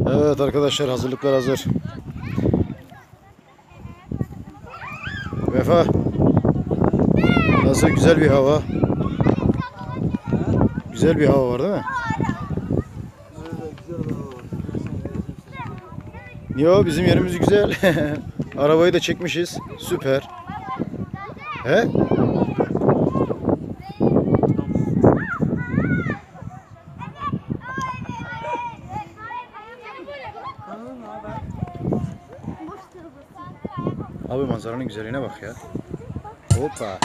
Evet arkadaşlar hazırlıklar hazır. Vefa. Nasıl güzel bir hava. Güzel bir hava var değil mi? Yo bizim yerimiz güzel. Arabayı da çekmişiz. Süper. He? Abi manzaranın güzelliğine bak ya. Hoppa.